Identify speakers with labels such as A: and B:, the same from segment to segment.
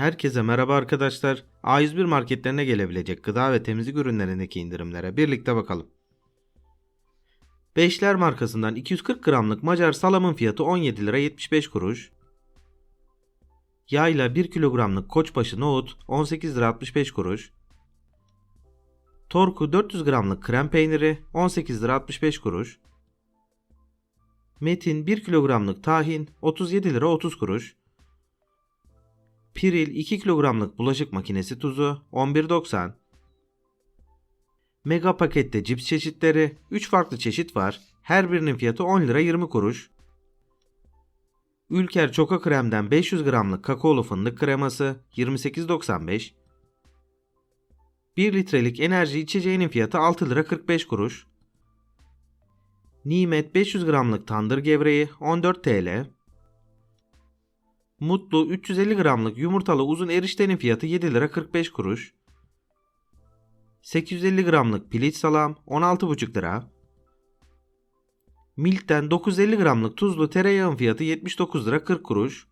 A: Herkese merhaba arkadaşlar. A101 marketlerine gelebilecek gıda ve temizlik ürünlerindeki indirimlere birlikte bakalım. Beşler markasından 240 gramlık Macar salamın fiyatı 17 lira 75 kuruş. Yayla 1 kilogramlık koçbaşı nohut 18 lira 65 kuruş. Torku 400 gramlık krem peyniri 18 lira 65 kuruş. Metin 1 kilogramlık tahin 37 lira 30 kuruş. Piril 2 kilogramlık bulaşık makinesi tuzu 11.90. Mega pakette cips çeşitleri 3 farklı çeşit var. Her birinin fiyatı 10 lira 20 kuruş. Ülker Çoka Krem'den 500 gramlık kakaolu fındık kreması 28.95. 1 litrelik enerji içeceğinin fiyatı 6 lira 45 kuruş. Nimet 500 gramlık tandır gevreği 14 TL. Mutlu 350 gramlık yumurtalı uzun eriştenin fiyatı 7 lira 45 kuruş. 850 gramlık piliç salam 16,5 lira. Milk'ten 950 gramlık tuzlu tereyağın fiyatı 79 lira 40 kuruş.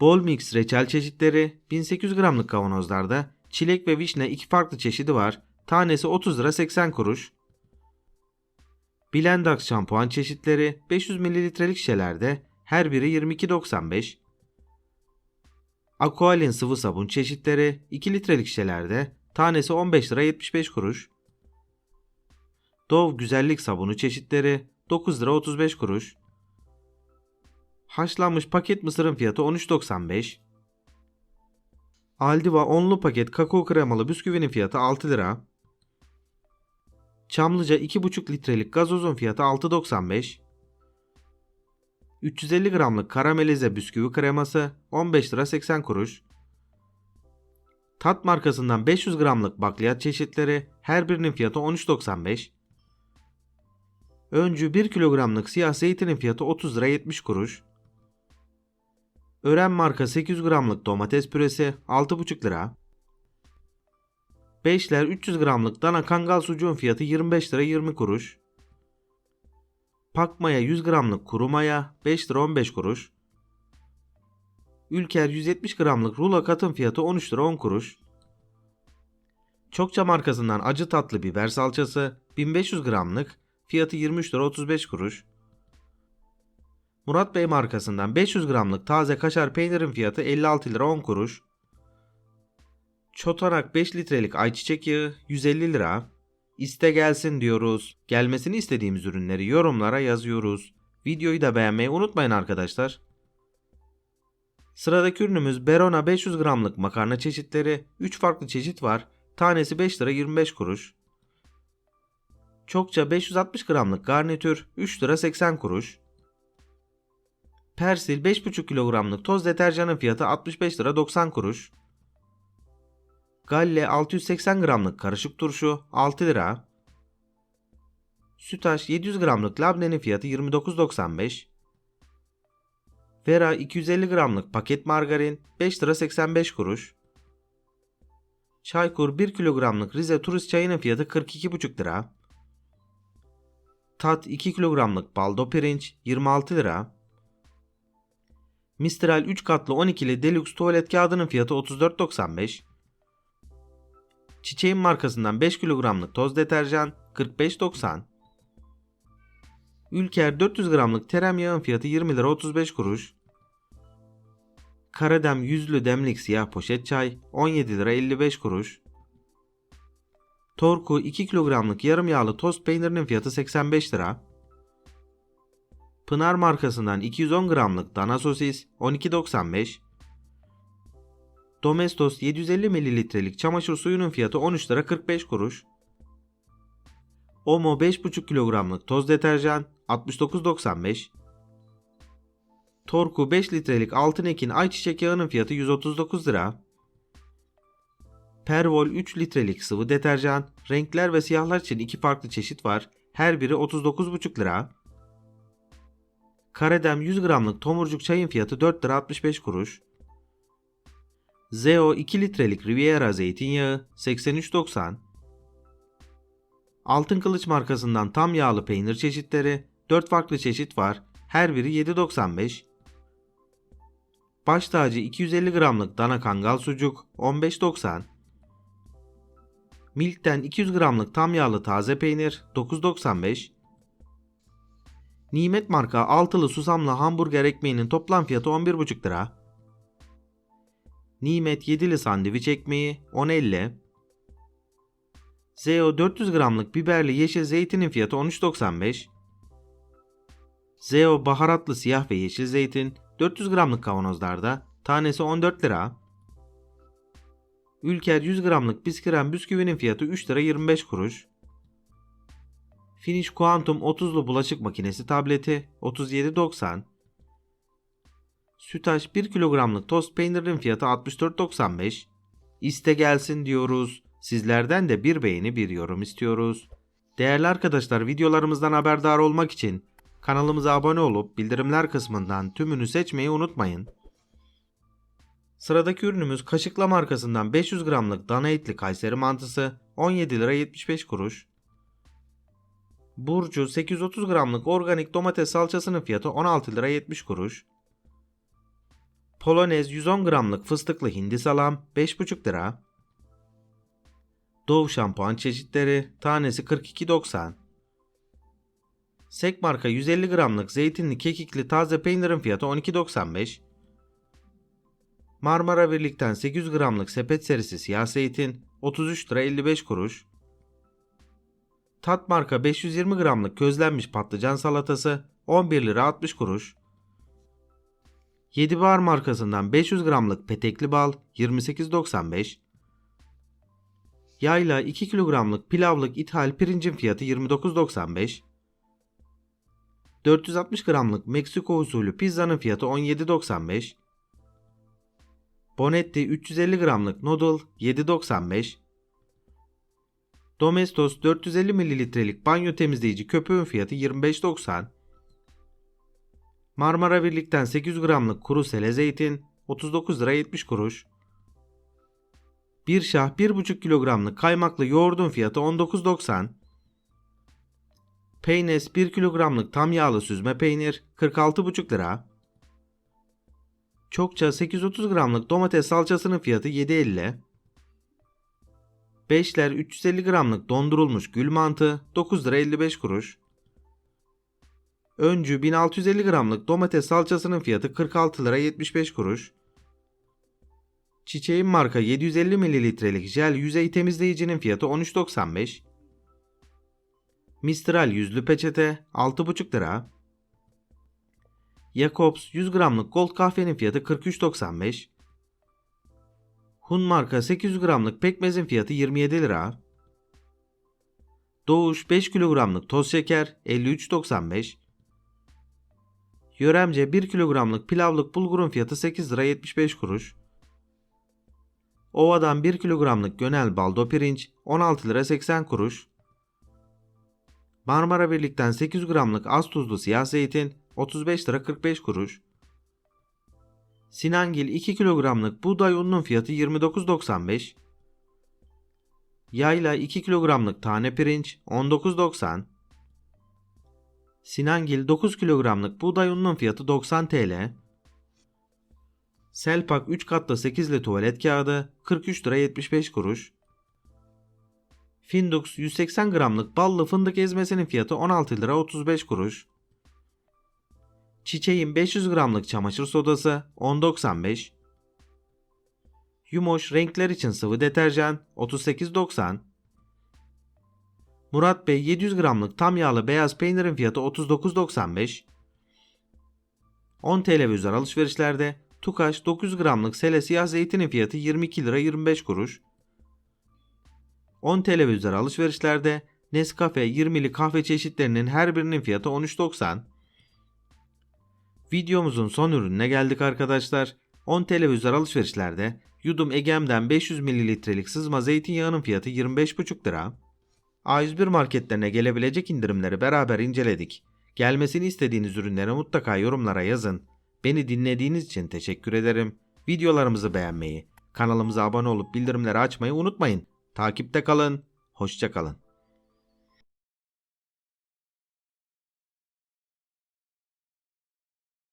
A: Bol mix reçel çeşitleri 1800 gramlık kavanozlarda çilek ve vişne iki farklı çeşidi var. Tanesi 30 lira 80 kuruş. Blendax şampuan çeşitleri 500 mililitrelik şişelerde her biri 22.95. Aqualin sıvı sabun çeşitleri 2 litrelik şişelerde tanesi 15 lira 75 kuruş. Dove güzellik sabunu çeşitleri 9 lira 35 kuruş. Haşlanmış paket mısırın fiyatı 13.95. Aldiva onlu paket kakao kremalı bisküvinin fiyatı 6 lira. Çamlıca 2,5 litrelik gazozun fiyatı 6.95. 350 gramlık karamelize bisküvi kreması 15 lira 80 kuruş. Tat markasından 500 gramlık bakliyat çeşitleri her birinin fiyatı 13.95. Öncü 1 kilogramlık siyah zeytinin fiyatı 30 lira 70 kuruş. Ören marka 800 gramlık domates püresi 6,5 lira. Beşler 300 gramlık dana kangal sucuğun fiyatı 25 lira 20 kuruş. Pakmaya 100 gramlık kuru maya 5 lira 15 kuruş. Ülker 170 gramlık rulo katın fiyatı 13 lira 10 kuruş. Çokça markasından acı tatlı biber salçası 1500 gramlık fiyatı 23 lira 35 kuruş. Murat Bey markasından 500 gramlık taze kaşar peynirin fiyatı 56 lira 10 kuruş. Çotanak 5 litrelik ayçiçek yağı 150 lira. İste gelsin diyoruz. Gelmesini istediğimiz ürünleri yorumlara yazıyoruz. Videoyu da beğenmeyi unutmayın arkadaşlar. Sıradaki ürünümüz Berona 500 gramlık makarna çeşitleri. 3 farklı çeşit var. Tanesi 5 lira 25 kuruş. Çokça 560 gramlık garnitür 3 lira 80 kuruş. Persil 5,5 kilogramlık toz deterjanın fiyatı 65 lira 90 kuruş. Galle 680 gramlık karışık turşu 6 lira. Sütaş 700 gramlık labnenin fiyatı 29.95. Vera 250 gramlık paket margarin 5 lira 85 kuruş. Çaykur 1 kilogramlık Rize turist çayının fiyatı 42,5 lira. Tat 2 kilogramlık baldo pirinç 26 lira. Mistral 3 katlı 12'li deluxe tuvalet kağıdının fiyatı 34.95. Çiçeğin markasından 5 kilogramlık toz deterjan 45.90. Ülker 400 gramlık teremyağın fiyatı 20 lira 35 kuruş. Karadem yüzlü demlik siyah poşet çay 17 lira 55 kuruş. Torku 2 kilogramlık yarım yağlı tost peynirinin fiyatı 85 lira. Pınar markasından 210 gramlık dana sosis 12.95. Domestos 750 mililitrelik çamaşır suyunun fiyatı 13 lira 45 kuruş. Omo 5,5 kilogramlık toz deterjan 69.95. Torku 5 litrelik altın ekin ayçiçek yağının fiyatı 139 lira. Pervol 3 litrelik sıvı deterjan, renkler ve siyahlar için iki farklı çeşit var. Her biri 39,5 lira. Karedem 100 gramlık tomurcuk çayın fiyatı 4 lira 65 kuruş. Zeo 2 litrelik Riviera zeytinyağı 83.90. Altın Kılıç markasından tam yağlı peynir çeşitleri 4 farklı çeşit var. Her biri 7.95. Baş tacı 250 gramlık dana kangal sucuk 15.90. Milk'ten 200 gramlık tam yağlı taze peynir 9.95. Nimet marka altılı susamlı hamburger ekmeğinin toplam fiyatı 11,5 lira. Nimet yedili sandviç ekmeği 10.50. Zeo 400 gramlık biberli yeşil zeytinin fiyatı 13.95. Zeo baharatlı siyah ve yeşil zeytin 400 gramlık kavanozlarda tanesi 14 lira. Ülker 100 gramlık bisküren bisküvinin fiyatı 3 lira 25 kuruş. Finish Quantum 30'lu bulaşık makinesi tableti 37.90. Sütaş 1 kilogramlık tost peynirin fiyatı 64.95. İste gelsin diyoruz. Sizlerden de bir beğeni bir yorum istiyoruz. Değerli arkadaşlar videolarımızdan haberdar olmak için kanalımıza abone olup bildirimler kısmından tümünü seçmeyi unutmayın. Sıradaki ürünümüz Kaşıkla markasından 500 gramlık dana etli Kayseri mantısı 17 lira 75 kuruş. Burcu 830 gramlık organik domates salçasının fiyatı 16 lira 70 kuruş. Polonez 110 gramlık fıstıklı hindi salam 5,5 lira. Dove şampuan çeşitleri tanesi 42.90. Sek marka 150 gramlık zeytinli kekikli taze peynirin fiyatı 12.95. Marmara Birlik'ten 800 gramlık sepet serisi siyah zeytin 33 lira 55 kuruş. Tat marka 520 gramlık közlenmiş patlıcan salatası 11 lira 60 kuruş. 7 bar markasından 500 gramlık petekli bal 28.95. Yayla 2 kilogramlık pilavlık ithal pirincin fiyatı 29.95. 460 gramlık Meksiko usulü pizzanın fiyatı 17.95. Bonetti 350 gramlık noodle 7.95. Domestos 450 mililitrelik banyo temizleyici köpüğün fiyatı 25.90. Marmara Birlik'ten 800 gramlık kuru sele zeytin 39 lira 70 kuruş. Bir şah 1,5 kilogramlık kaymaklı yoğurdun fiyatı 19.90. Peynes 1 kilogramlık tam yağlı süzme peynir 46,5 lira. Çokça 830 gramlık domates salçasının fiyatı 7.50. Beşler 350 gramlık dondurulmuş gül mantı 9 lira 55 kuruş. Öncü 1650 gramlık domates salçasının fiyatı 46 lira 75 kuruş. Çiçeğin marka 750 mililitrelik jel yüzey temizleyicinin fiyatı 13.95. Mistral yüzlü peçete 6,5 lira. Jacobs 100 gramlık gold kahvenin fiyatı 43.95. Hun marka 800 gramlık pekmezin fiyatı 27 lira. Doğuş 5 kilogramlık toz şeker 53.95. Yöremce 1 kilogramlık pilavlık bulgurun fiyatı 8 lira 75 kuruş. Ova'dan 1 kilogramlık gönel baldo pirinç 16 lira 80 kuruş. Marmara Birlik'ten 800 gramlık az tuzlu siyah zeytin 35 lira 45 kuruş. Sinangil 2 kilogramlık buğday ununun fiyatı 29.95. Yayla 2 kilogramlık tane pirinç 19.90. Sinangil 9 kilogramlık buğday ununun fiyatı 90 TL. Selpak 3 katlı 8'li tuvalet kağıdı 43 lira 75 kuruş. Findux 180 gramlık ballı fındık ezmesinin fiyatı 16 lira 35 kuruş. Çiçeğin 500 gramlık çamaşır sodası 10.95. Yumoş renkler için sıvı deterjan 38.90. Murat Bey 700 gramlık tam yağlı beyaz peynirin fiyatı 39.95. 10 TL alışverişlerde Tukaş 900 gramlık sele siyah zeytinin fiyatı 22 lira 25 kuruş. 10 TL alışverişlerde Nescafe 20'li kahve çeşitlerinin her birinin fiyatı 13.90. Videomuzun son ürününe geldik arkadaşlar. 10 TL alışverişlerde Yudum Egem'den 500 mililitrelik sızma zeytinyağının fiyatı 25,5 lira. A101 marketlerine gelebilecek indirimleri beraber inceledik. Gelmesini istediğiniz ürünleri mutlaka yorumlara yazın. Beni dinlediğiniz için teşekkür ederim. Videolarımızı beğenmeyi, kanalımıza abone olup bildirimleri açmayı unutmayın. Takipte kalın, hoşça kalın.